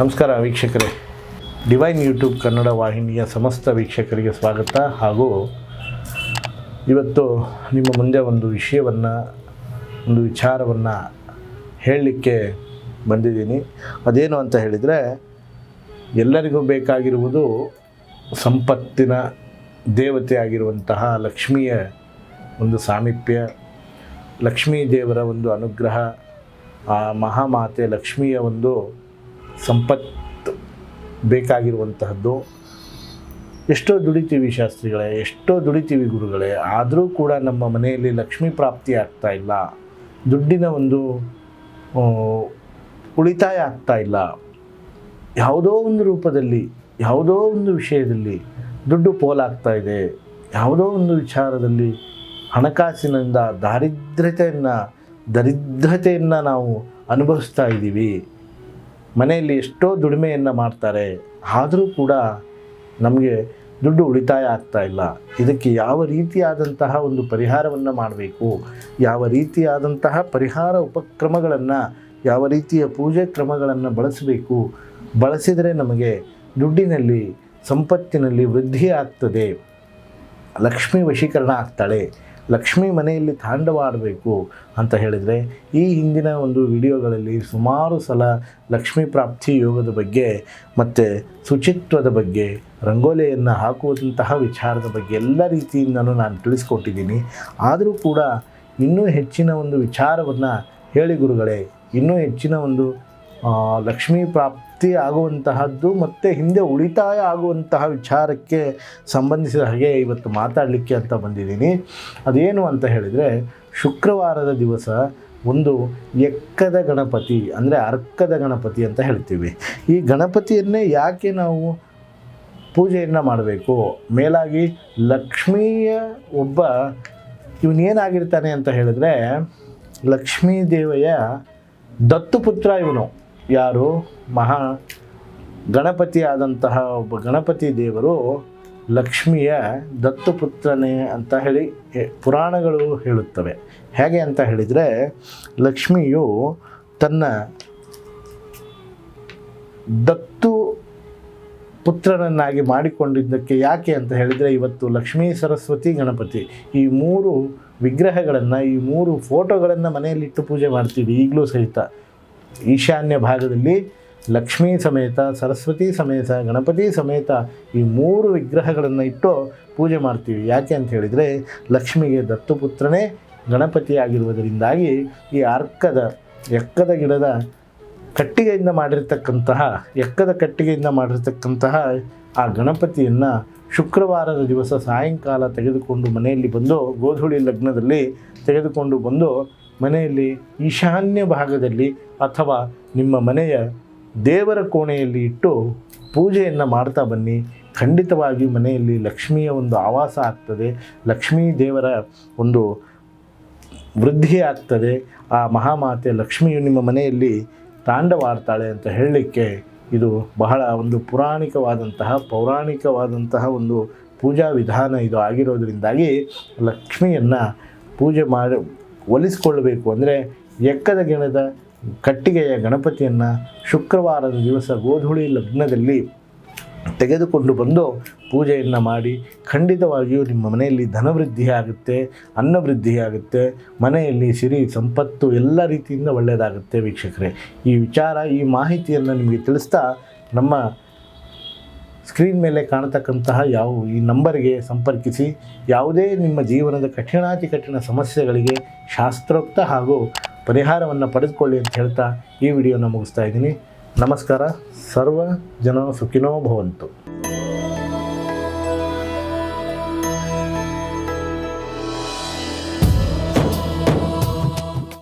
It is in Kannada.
ನಮಸ್ಕಾರ ವೀಕ್ಷಕರೇ. ಡಿವೈನ್ ಯೂಟ್ಯೂಬ್ ಕನ್ನಡ ವಾಹಿನಿಯ ಸಮಸ್ತ ವೀಕ್ಷಕರಿಗೆ ಸ್ವಾಗತ. ಹಾಗೂ ಇವತ್ತು ನಿಮ್ಮ ಮುಂದೆ ಒಂದು ವಿಷಯವನ್ನು, ಒಂದು ವಿಚಾರವನ್ನು ಹೇಳಲಿಕ್ಕೆ ಬಂದಿದ್ದೀನಿ. ಅದೇನು ಅಂತ ಹೇಳಿದರೆ, ಎಲ್ಲರಿಗೂ ಬೇಕಾಗಿರುವುದು ಸಂಪತ್ತಿನ ದೇವತೆ ಆಗಿರುವಂತಹ ಲಕ್ಷ್ಮಿಯ ಒಂದು ಸಾಮೀಪ್ಯ, ಲಕ್ಷ್ಮೀ ದೇವರ ಒಂದು ಅನುಗ್ರಹ, ಆ ಮಹಾಮಾತೆ ಲಕ್ಷ್ಮಿಯ ಒಂದು ಸಂಪತ್ತು ಬೇಕಾಗಿರುವಂತಹದ್ದು. ಎಷ್ಟೋ ದುಡಿತೀವಿ ಶಾಸ್ತ್ರಿಗಳೇ ಎಷ್ಟೋ ದುಡಿತೀವಿ ಗುರುಗಳೇ ಆದರೂ ಕೂಡ ನಮ್ಮ ಮನೆಯಲ್ಲಿ ಲಕ್ಷ್ಮಿ ಪ್ರಾಪ್ತಿ ಆಗ್ತಾ ಇಲ್ಲ. ದುಡ್ಡಿನ ಒಂದು ಉಳಿತಾಯ ಆಗ್ತಾ ಇಲ್ಲ. ಯಾವುದೋ ಒಂದು ರೂಪದಲ್ಲಿ, ಯಾವುದೋ ಒಂದು ವಿಷಯದಲ್ಲಿ ದುಡ್ಡು ಪೋಲಾಗ್ತಾ ಇದೆ. ಯಾವುದೋ ಒಂದು ವಿಚಾರದಲ್ಲಿ ಹಣಕಾಸಿನಿಂದ ದಾರಿದ್ರ್ಯತೆಯನ್ನು, ದರಿದ್ರತೆಯನ್ನು ನಾವು ಅನುಭವಿಸ್ತಾ ಇದ್ದೀವಿ. ಮನೆಯಲ್ಲಿ ಎಷ್ಟೋ ದುಡಿಮೆಯನ್ನು ಮಾಡ್ತಾರೆ, ಆದರೂ ಕೂಡ ನಮಗೆ ದುಡ್ಡು ಉಳಿತಾಯ ಆಗ್ತಾ ಇಲ್ಲ. ಇದಕ್ಕೆ ಯಾವ ರೀತಿಯಾದಂತಹ ಒಂದು ಪರಿಹಾರವನ್ನು ಮಾಡಬೇಕು? ಯಾವ ರೀತಿಯಾದಂತಹ ಪರಿಹಾರ ಉಪಕ್ರಮಗಳನ್ನು, ಯಾವ ರೀತಿಯ ಪೂಜೆ ಕ್ರಮಗಳನ್ನು ಬಳಸಬೇಕು? ಬಳಸಿದರೆ ನಮಗೆ ದುಡ್ಡಿನಲ್ಲಿ, ಸಂಪತ್ತಿನಲ್ಲಿ ವೃದ್ಧಿ ಆಗ್ತದೆ. ಲಕ್ಷ್ಮಿ ವಶೀಕರಣ ಆಗ್ತಾಳೆ. ಲಕ್ಷ್ಮಿ ಮನೆಯಲ್ಲಿ ತಾಂಡವಾಡಬೇಕು ಅಂತ ಹೇಳಿದರೆ ಈ ಹಿಂದಿನ ಒಂದು ವಿಡಿಯೋಗಳಲ್ಲಿ ಸುಮಾರು ಸಲ ಲಕ್ಷ್ಮಿ ಪ್ರಾಪ್ತಿ ಯೋಗದ ಬಗ್ಗೆ ಮತ್ತು ಶುಚಿತ್ವದ ಬಗ್ಗೆ, ರಂಗೋಲಿಯನ್ನು ಹಾಕುವಂತಹ ವಿಚಾರದ ಬಗ್ಗೆ ಎಲ್ಲ ರೀತಿಯಿಂದನೂ ನಾನು ತಿಳಿಸ್ಕೊಟ್ಟಿದ್ದೀನಿ. ಆದರೂ ಕೂಡ ಇನ್ನೂ ಹೆಚ್ಚಿನ ಒಂದು ವಿಚಾರವನ್ನು ಹೇಳಿ ಗುರುಗಳೇ, ಇನ್ನೂ ಹೆಚ್ಚಿನ ಒಂದು ಲಕ್ಷ್ಮೀ ಪ್ರಾಪ್ತಿ ಆಗುವಂತಹದ್ದು ಮತ್ತು ಹಿಂದೆ ಉಳಿತಾಯ ಆಗುವಂತಹ ವಿಚಾರಕ್ಕೆ ಸಂಬಂಧಿಸಿದ ಹಾಗೆ ಇವತ್ತು ಮಾತಾಡಲಿಕ್ಕೆ ಅಂತ ಬಂದಿದ್ದೀನಿ. ಅದೇನು ಅಂತ ಹೇಳಿದರೆ, ಶುಕ್ರವಾರದ ದಿವಸ ಒಂದು ಎಕ್ಕದ ಗಣಪತಿ, ಅಂದರೆ ಅರ್ಕದ ಗಣಪತಿ ಅಂತ ಹೇಳ್ತೀವಿ. ಈ ಗಣಪತಿಯನ್ನೇ ಯಾಕೆ ನಾವು ಪೂಜೆಯನ್ನು ಮಾಡಬೇಕು? ಮೇಲಾಗಿ ಲಕ್ಷ್ಮಿಯ ಒಬ್ಬ ಇವನೇನಾಗಿರ್ತಾನೆ ಅಂತ ಹೇಳಿದ್ರೆ ಲಕ್ಷ್ಮೀ ದೇವಿಯ ದತ್ತುಪುತ್ರ ಇವನು. ಯಾರು? ಮಹಾ ಗಣಪತಿಯಾದಂತಹ ಒಬ್ಬ ಗಣಪತಿ ದೇವರು ಲಕ್ಷ್ಮಿಯ ದತ್ತುಪುತ್ರನೇ ಅಂತ ಹೇಳಿ ಪುರಾಣಗಳು ಹೇಳುತ್ತವೆ. ಹೇಗೆ ಅಂತ ಹೇಳಿದರೆ, ಲಕ್ಷ್ಮಿಯು ತನ್ನ ದತ್ತು ಪುತ್ರನನ್ನಾಗಿ ಮಾಡಿಕೊಂಡಿದ್ದಕ್ಕೆ ಯಾಕೆ ಅಂತ ಹೇಳಿದರೆ, ಇವತ್ತು ಲಕ್ಷ್ಮೀ ಸರಸ್ವತಿ ಗಣಪತಿ ಈ ಮೂರು ವಿಗ್ರಹಗಳನ್ನು, ಈ ಮೂರು ಫೋಟೋಗಳನ್ನು ಮನೆಯಲ್ಲಿಟ್ಟು ಪೂಜೆ ಮಾಡ್ತೀವಿ ಈಗಲೂ ಸಹಿತ. ಈಶಾನ್ಯ ಭಾಗದಲ್ಲಿ ಲಕ್ಷ್ಮೀ ಸಮೇತ, ಸರಸ್ವತಿ ಸಮೇತ, ಗಣಪತಿ ಸಮೇತ ಈ ಮೂರು ವಿಗ್ರಹಗಳನ್ನು ಇಟ್ಟು ಪೂಜೆ ಮಾಡ್ತೀವಿ. ಯಾಕೆ ಅಂತ ಹೇಳಿದರೆ ಲಕ್ಷ್ಮಿಗೆ ದತ್ತುಪುತ್ರನೇ ಗಣಪತಿಯಾಗಿರುವುದರಿಂದಾಗಿ ಈ ಅರ್ಕದ, ಎಕ್ಕದ ಗಿಡದ ಕಟ್ಟಿಗೆಯಿಂದ ಮಾಡಿರ್ತಕ್ಕಂತಹ, ಎಕ್ಕದ ಕಟ್ಟಿಗೆಯಿಂದ ಮಾಡಿರ್ತಕ್ಕಂತಹ ಆ ಗಣಪತಿಯನ್ನು ಶುಕ್ರವಾರದ ದಿವಸ ಸಾಯಂಕಾಲ ತೆಗೆದುಕೊಂಡು ಮನೆಯಲ್ಲಿ ಬಂದು ಗೋಧುಳಿ ಲಗ್ನದಲ್ಲಿ ತೆಗೆದುಕೊಂಡು ಬಂದು ಮನೆಯಲ್ಲಿ ಈಶಾನ್ಯ ಭಾಗದಲ್ಲಿ ಅಥವಾ ನಿಮ್ಮ ಮನೆಯ ದೇವರ ಕೋಣೆಯಲ್ಲಿ ಇಟ್ಟು ಪೂಜೆಯನ್ನು ಮಾಡ್ತಾ ಬನ್ನಿ. ಖಂಡಿತವಾಗಿ ಮನೆಯಲ್ಲಿ ಲಕ್ಷ್ಮಿಯ ಒಂದು ಆವಾಸ ಆಗ್ತದೆ. ಲಕ್ಷ್ಮೀ ದೇವರ ಒಂದು ವೃದ್ಧಿ ಆಗ್ತದೆ. ಆ ಮಹಾಮಾತೆ ಲಕ್ಷ್ಮಿಯು ನಿಮ್ಮ ಮನೆಯಲ್ಲಿ ತಾಂಡವಾಡ್ತಾಳೆ ಅಂತ ಹೇಳಲಿಕ್ಕೆ ಇದು ಬಹಳ ಒಂದು ಪುರಾಣಿಕವಾದಂತಹ, ಪೌರಾಣಿಕವಾದಂತಹ ಒಂದು ಪೂಜಾ ವಿಧಾನ ಇದು ಆಗಿರೋದರಿಂದಾಗಿ ಲಕ್ಷ್ಮಿಯನ್ನು ಪೂಜೆ ಮಾಡಿ ಒಲಿಸ್ಕೊಳ್ಬೇಕು ಅಂದರೆ ಎಕ್ಕದ ಗಿಣದ ಕಟ್ಟಿಗೆಯ ಗಣಪತಿಯನ್ನು ಶುಕ್ರವಾರದ ದಿವಸ ಗೋಧುಳಿ ಲಗ್ನದಲ್ಲಿ ತೆಗೆದುಕೊಂಡು ಬಂದು ಪೂಜೆಯನ್ನು ಮಾಡಿ ಖಂಡಿತವಾಗಿಯೂ ನಿಮ್ಮ ಮನೆಯಲ್ಲಿ ಧನವೃದ್ಧಿ ಆಗುತ್ತೆ ಅನ್ನವೃದ್ಧಿ ಆಗುತ್ತೆ, ಮನೆಯಲ್ಲಿ ಸಿರಿ, ಸಂಪತ್ತು ಎಲ್ಲ ರೀತಿಯಿಂದ ಒಳ್ಳೆಯದಾಗುತ್ತೆ ವೀಕ್ಷಕರೇ. ಈ ವಿಚಾರ, ಈ ಮಾಹಿತಿಯನ್ನು ನಿಮಗೆ ತಿಳಿಸ್ತಾ ನಮ್ಮ ಸ್ಕ್ರೀನ್ ಮೇಲೆ ಕಾಣತಕ್ಕಂತಹ ಯಾವ, ಈ ನಂಬರ್ಗೆ ಸಂಪರ್ಕಿಸಿ, ಯಾವುದೇ ನಿಮ್ಮ ಜೀವನದ ಕಠಿಣಾತಿ ಕಠಿಣ ಸಮಸ್ಯೆಗಳಿಗೆ ಶಾಸ್ತ್ರೋಕ್ತ ಹಾಗೂ ಪರಿಹಾರವನ್ನು ಪಡೆದುಕೊಳ್ಳಿ ಅಂತ ಹೇಳ್ತಾ ಈ ವಿಡಿಯೋನ ಮುಗಿಸ್ತಾ ಇದ್ದೀನಿ. ನಮಸ್ಕಾರ. ಸರ್ವ ಜನ ಸುಖಿನೋ ಭವಂತು.